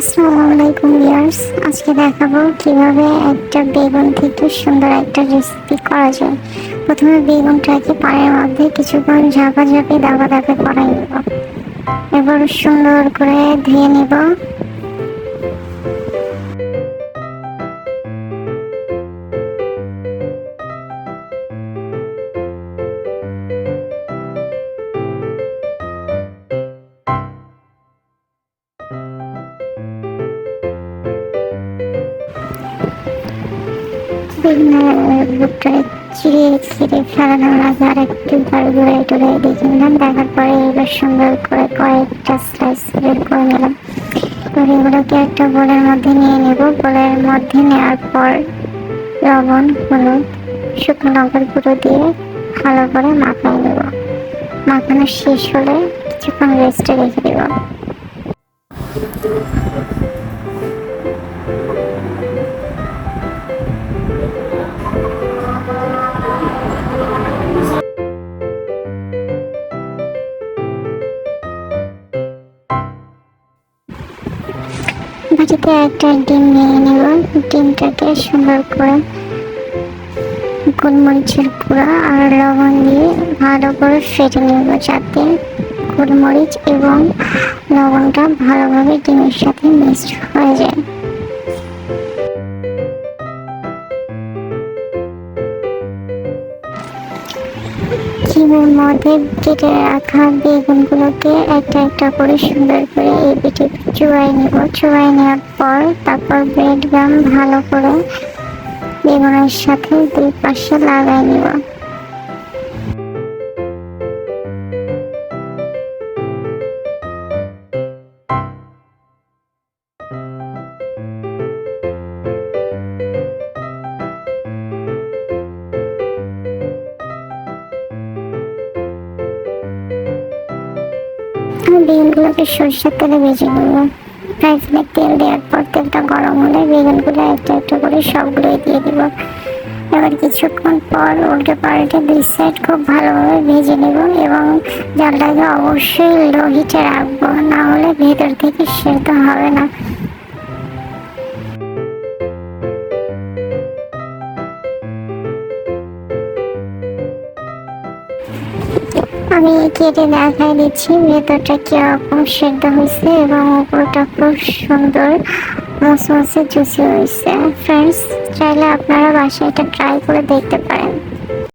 আসসালামু আলাইকুম ভিউয়ার্স। আজকে দেখাবো কীভাবে একটা বেগুন থেকে সুন্দর একটা রেসিপি করা যায়। প্রথমে বেগুনটাকে পায়ের মধ্যে কিছুক্ষণ ঝাপি দাবা দাপে করাই নেব। এবার সুন্দর করে ধুয়ে নেব। বেগুনের বুকটা চিড়ে চিড়ে ফেলানো লাগে আর একটু বার ঘুরে টুরে দেখে নিলাম দেখার পরে এবার সুন্দর করে কয়েকটা স্লাইস বের করে নিলাম এবার এগুলোকে একটা বোলের মধ্যে নিয়ে নেব বোলের মধ্যে নেওয়ার পর লবণ হলুদ শুকনো লঙ্কার গুঁড়ো দিয়ে ভালো করে মাখাই নেব মাখানো শেষ হলে কিছুক্ষণ রেস্টে রেখে দেবো। বাটিতে একটা ডিম নিয়ে নেব। ডিমটাকে সুন্দর করে গোলমরিচের গুঁড়া আর লবণ দিয়ে ভালো করে ফেটে নেব যাতে গোলমরিচ এবং লবণটা ভালোভাবে ডিমের সাথে মিক্সড হয়ে যায়। ডিমের মধ্যে কেটে রাখা বেগুনগুলোকে একটা একটা করে সুন্দর করে এই পিঠে চুয়াই নেব। চুয়াই নেওয়ার পর তারপর ব্রেড গাম ভালো করে বেগুনের সাথে দুই পাশে লাগাই নেব। বেগুনগুলোকে সরষের তেলে ভেজে নেব। ফ্রাই তেল দেওয়ার পর তেলটা গরম হলে বেগুনগুলো একটা একটা করে সবগুলোই দিয়ে দিব। এবার কিছুক্ষণ পর উল্টে পাল্টে দুই সাইড খুব ভালোভাবে ভেজে নেব এবং জলটাকে অবশ্যই লো হিটে রাখব, না হলে ভেতর থেকে সেদ্ধ হবে না। আমি কেটে দেখাই দিচ্ছি, ভেতরটা কীরকম সেদ্ধ হয়েছে এবং উপরটা খুব সুন্দর মসমসে জুসি হয়েছে। ফ্রেন্ডস চাইলে আপনারা বাসায় এটা ট্রাই করে দেখতে পারেন।